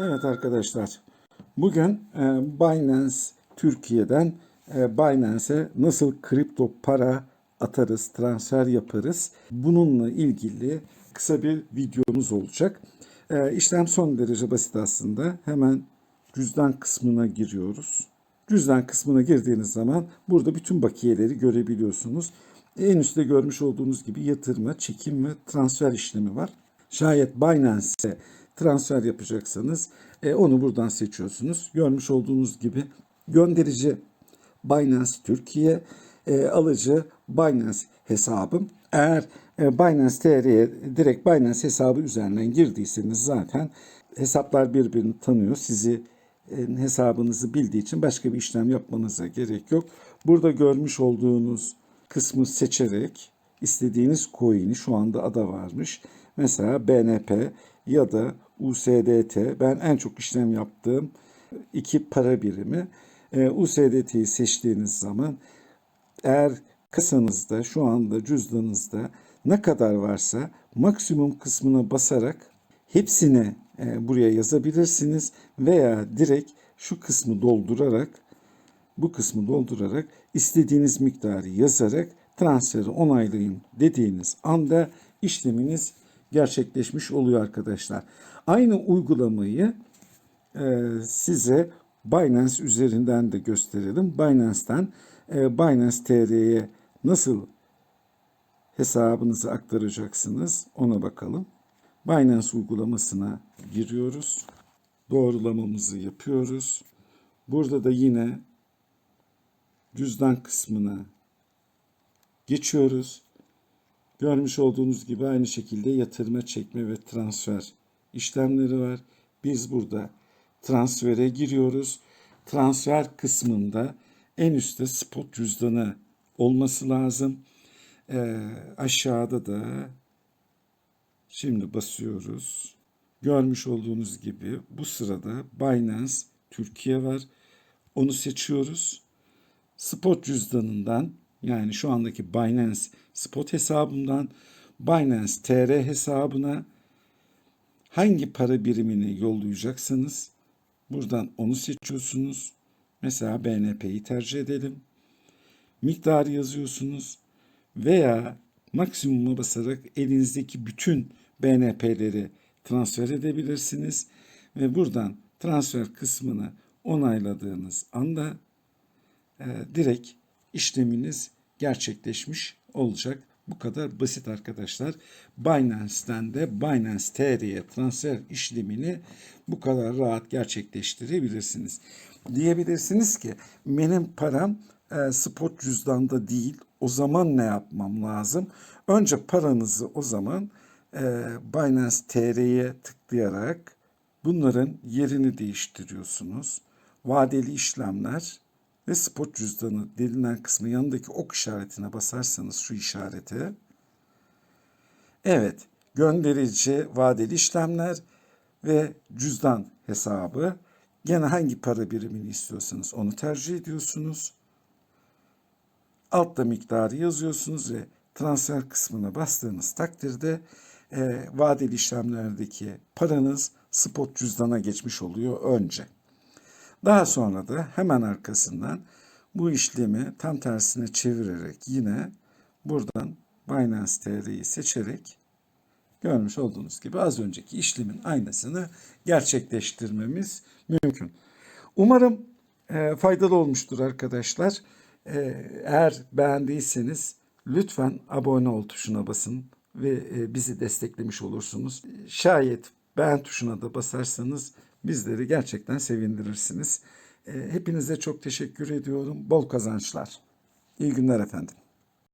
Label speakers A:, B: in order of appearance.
A: Evet arkadaşlar, bugün e, Binance Türkiye'den e, Binance'e nasıl kripto para atarız, transfer yaparız bununla ilgili kısa bir videomuz olacak. E, işlem son derece basit aslında. Hemen cüzdan kısmına giriyoruz. Cüzdan kısmına girdiğiniz zaman burada bütün bakiyeleri görebiliyorsunuz. En üstte görmüş olduğunuz gibi yatırma, çekim ve transfer işlemi var. Şayet Binance'e transfer yapacaksanız e, onu buradan seçiyorsunuz. Görmüş olduğunuz gibi gönderici Binance Türkiye, e, alıcı Binance hesabım. Eğer e, Binance TR'ye direkt Binance hesabı üzerinden girdiyseniz zaten hesaplar birbirini tanıyor. Sizi e, hesabınızı bildiği için başka bir işlem yapmanıza gerek yok. Burada görmüş olduğunuz kısmı seçerek istediğiniz coin'i şu anda ada varmış. Mesela BNP ya da USDT ben en çok işlem yaptığım iki para birimi. E, USDT'yi seçtiğiniz zaman eğer kasanızda şu anda cüzdanınızda ne kadar varsa maksimum kısmına basarak hepsini e, buraya yazabilirsiniz veya direkt şu kısmı doldurarak bu kısmı doldurarak istediğiniz miktarı yazarak transferi onaylayın dediğiniz anda işleminiz gerçekleşmiş oluyor arkadaşlar. Aynı uygulamayı e, size Binance üzerinden de gösterelim. Binance'ten e, Binance TR'ye nasıl hesabınızı aktaracaksınız ona bakalım. Binance uygulamasına giriyoruz. Doğrulamamızı yapıyoruz. Burada da yine cüzdan kısmına geçiyoruz. Görmüş olduğunuz gibi aynı şekilde yatırma, çekme ve transfer işlemleri var. Biz burada transfere giriyoruz. Transfer kısmında en üstte spot cüzdanı olması lazım. Ee, aşağıda da şimdi basıyoruz. Görmüş olduğunuz gibi bu sırada Binance Türkiye var. Onu seçiyoruz. Spot cüzdanından yani şu andaki Binance Spot hesabımdan Binance TR hesabına hangi para birimini yollayacaksanız buradan onu seçiyorsunuz. Mesela BNP'yi tercih edelim. Miktarı yazıyorsunuz veya maksimuma basarak elinizdeki bütün BNP'leri transfer edebilirsiniz ve buradan transfer kısmını onayladığınız anda e, direkt işleminiz gerçekleşmiş olacak. Bu kadar basit arkadaşlar. Binance'ten de Binance TR'ye transfer işlemini bu kadar rahat gerçekleştirebilirsiniz. Diyebilirsiniz ki benim param e, spot cüzdanda değil. O zaman ne yapmam lazım? Önce paranızı o zaman e, Binance TR'ye tıklayarak bunların yerini değiştiriyorsunuz. Vadeli işlemler ve spot cüzdanı denilen kısmı yanındaki ok işaretine basarsanız şu işarete evet gönderici vadeli işlemler ve cüzdan hesabı gene hangi para birimini istiyorsanız onu tercih ediyorsunuz. Altta miktarı yazıyorsunuz ve transfer kısmına bastığınız takdirde e, vadeli işlemlerdeki paranız spot cüzdana geçmiş oluyor önce. Daha sonra da hemen arkasından bu işlemi tam tersine çevirerek yine buradan Binance TR'yi seçerek görmüş olduğunuz gibi az önceki işlemin aynısını gerçekleştirmemiz mümkün. Umarım e, faydalı olmuştur arkadaşlar. E, eğer beğendiyseniz lütfen abone ol tuşuna basın ve e, bizi desteklemiş olursunuz. Şayet beğen tuşuna da basarsanız bizleri gerçekten sevindirirsiniz. E, hepinize çok teşekkür ediyorum. Bol kazançlar. İyi günler efendim.